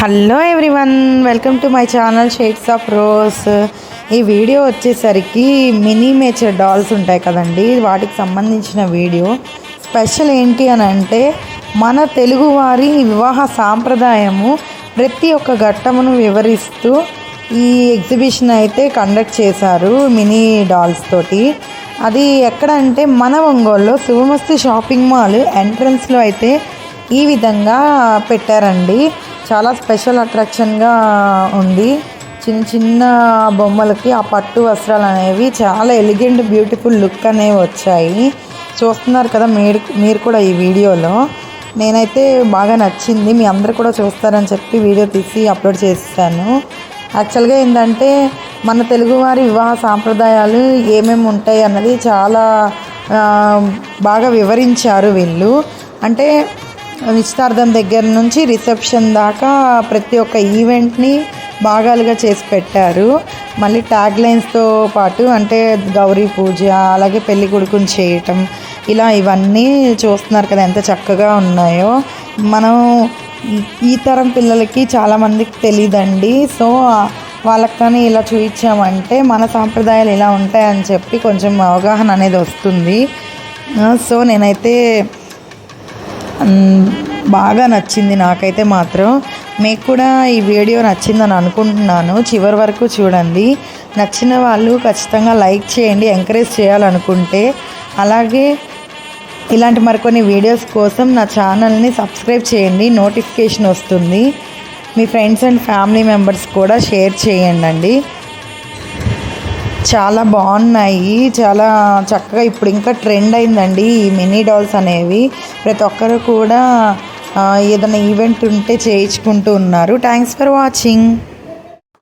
Hello everyone welcome to my channel shades of rose ఈ video వచ్చేసరికి miniature dolls ఉంటాయి కదండి. వాటికి సంబంధించిన వీడియో స్పెషల్ ఏంటి అని అంటే మన తెలుగువారి వివాహ సాంప్రదాయము ప్రతి ఒక్క ఘట్టమును వివరిస్తూ ఈ ఎగ్జిబిషన్ అయితే కండక్ట్ చేశారు మినీ డాల్స్ తోటి. అది ఎక్కడ అంటే మన ఒంగోలులో శివమస్తి షాపింగ్ మాల్ ఎంట్రన్స్లో అయితే ఈ విధంగా పెట్టారండి. చాలా స్పెషల్ అట్రాక్షన్గా ఉంది. చిన్న చిన్న బొమ్మలకి ఆ పట్టు వస్త్రాలు అనేవి చాలా ఎలిగెంట్ బ్యూటిఫుల్ లుక్ అనేవి వచ్చాయి. చూస్తున్నారు కదా మీరు మీరు కూడా ఈ వీడియోలో. నేనైతే బాగా నచ్చింది. మీ అందరు కూడా చూస్తారని చెప్పి వీడియో తీసి అప్లోడ్ చేస్తాను యాక్చువల్గా ఏంటంటే మన తెలుగువారి వివాహ సాంప్రదాయాలు ఏమేమి ఉంటాయి అన్నది చాలా బాగా వివరించారు వీళ్ళు. అంటే నిశ్చితార్థం దగ్గర నుంచి రిసెప్షన్ దాకా ప్రతి ఒక్క ఈవెంట్ని భాగాలుగా చేసి పెట్టారు. మళ్ళీ ట్యాగ్ లైన్స్తో పాటు అంటే గౌరీ పూజ అలాగే పెళ్ళి కొడుకుని చేయటం ఇలా ఇవన్నీ చూస్తున్నారు కదా ఎంత చక్కగా ఉన్నాయో. మనం ఈ- తరం పిల్లలకి చాలామందికి తెలియదండి సో వాళ్ళకి కానీ ఇలా చూపించామంటే మన సాంప్రదాయాలు ఇలా ఉంటాయని చెప్పి కొంచెం అవగాహన అనేది వస్తుంది. సో నేనైతే బాగా నచ్చింది నాకైతే మాత్రం. మీకు కూడా ఈ వీడియో నచ్చిందని అనుకుంటున్నాను. చివరి వరకు చూడండి. నచ్చిన వాళ్ళు ఖచ్చితంగా లైక్ చేయండి ఎంకరేజ్ చేయాలనుకుంటే. అలాగే ఇలాంటి మరికొన్ని వీడియోస్ కోసం నా ఛానల్ని సబ్స్క్రైబ్ చేయండి నోటిఫికేషన్ వస్తుంది. మీ ఫ్రెండ్స్ అండ్ ఫ్యామిలీ మెంబర్స్ కూడా షేర్ చేయండి చాలా బాగున్నాయి. చాలా చక్కగా ఇప్పుడు ఇంకా ట్రెండ్ అయిందండి ఈ మినీ డాల్స్ అనేవి. ప్రతి ఒక్కరు కూడా ఏదైనా ఈవెంట్ ఉంటే చేయించుకుంటూ ఉన్నారు. Thanks for watching